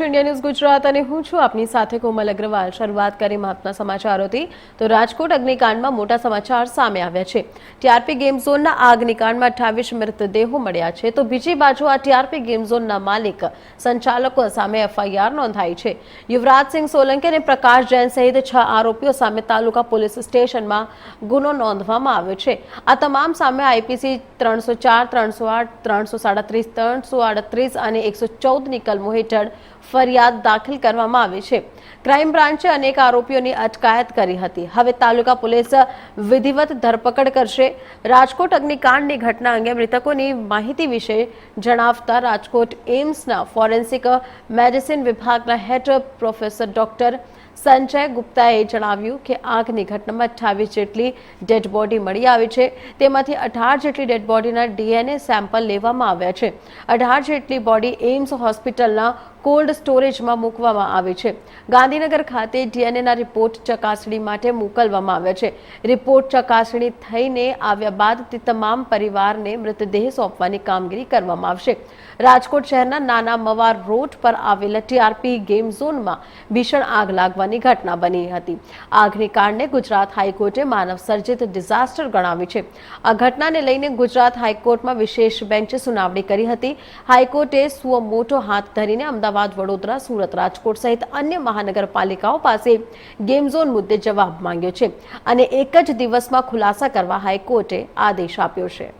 છો India news Gujarat અને હું છું આપની સાથે કોમલ અગ્રવાલ. શરૂઆત કરી મહત્વના સમાચારોથી. તો રાજકોટ અગ્નિકાંડમાં મોટા સમાચાર સામે આવ્યા છે. ટીઆરપી ગેમ ઝોનના આ અગ્નિકાંડમાં અઠાવીસ મૃતદેહો મળ્યા છે. તો બીજી બાજુ આ ટીઆરપી ગેમ ઝોનના માલિક, સંચાલકો સામે એફઆઈઆર નોંધાઈ છે. યુવરાજસિંહ સોલંકી અને પ્રકાશ જૈન સહિત છ આરોપીઓ સામે તાલુકા પોલીસ સ્ટેશનમાં ગુનો નોંધવામાં આવ્યો છે. આ તમામ સામે આઈપીસી ત્રણસો ચાર, ત્રણસો આઠ, ત્રણસો સાડત્રીસ, ત્રણસો આડત્રીસ અને એકસો ચૌદની કલમો હેઠળ ફરિયાદ દાખલ કરવામાં આવી છે. ક્રાઇમ બ્રાન્ચે અનેક આરોપીઓની અટકાયત કરી હતી. હવે તાલુકા પોલીસ વિધિવત ધરપકડ કરશે. રાજકોટ અગ્નિકાંડની ઘટના અંગે મૃતકોની માહિતી વિશે જણાવતા રાજકોટ એમ્સના ફોરેન્સિક મેડિસિન વિભાગના હેડ પ્રોફેસર ડોક્ટર સંજય ગુપ્તાએ જણાવ્યું કે આગની ઘટનામાં અઠ્ઠાવીસ જેટલી ડેડ બોડી મળી આવી છે. તેમાંથી અઢાર જેટલી ડેડ બોડીના ડીએનએ સેમ્પલ લેવામાં આવ્યા છે. અઢાર જેટલી બોડી એમ્સ હોસ્પિટલના કોલ્ડ સ્ટોરેજમાં મૂકવામાં આવી છે. ગાંધીનગર ખાતે ડીએનએના રિપોર્ટ ચકાસણી માટે મોકલવામાં આવ્યા છે. રિપોર્ટ ચકાસણી થઈને આવ્યા બાદ તે તમામ પરિવારને મૃતદેહ સોંપવાની કામગીરી કરવામાં આવશે. રાજકોટ શહેરના નાના મવાર રોડ પર આવેલા ટીઆરપી ગેમ ઝોનમાં ભીષણ આગ લાગવાની ઘટના બની હતી. આગની કારણે ગુજરાત હાઈકોર્ટે માનવ સર્જિત ડિઝાસ્ટર ગણાવી છે. આ ઘટનાને લઈને ગુજરાત હાઈકોર્ટમાં વિશેષ બેન્ચે સુનાવણી કરી હતી. હાઈકોર્ટે સુઓ મોટો હાથ ધરીને અમદાવાદ, વડોદરા, સુરત, રાજકોટ સહિત અન્ય મહાનગરપાલિકાઓ પાસે ગેમ ઝોન મુદ્દે જવાબ માંગ્યો છે અને એક જ દિવસમાં ખુલાસા કરવા હાઈકોર્ટે આદેશ આપ્યો છે.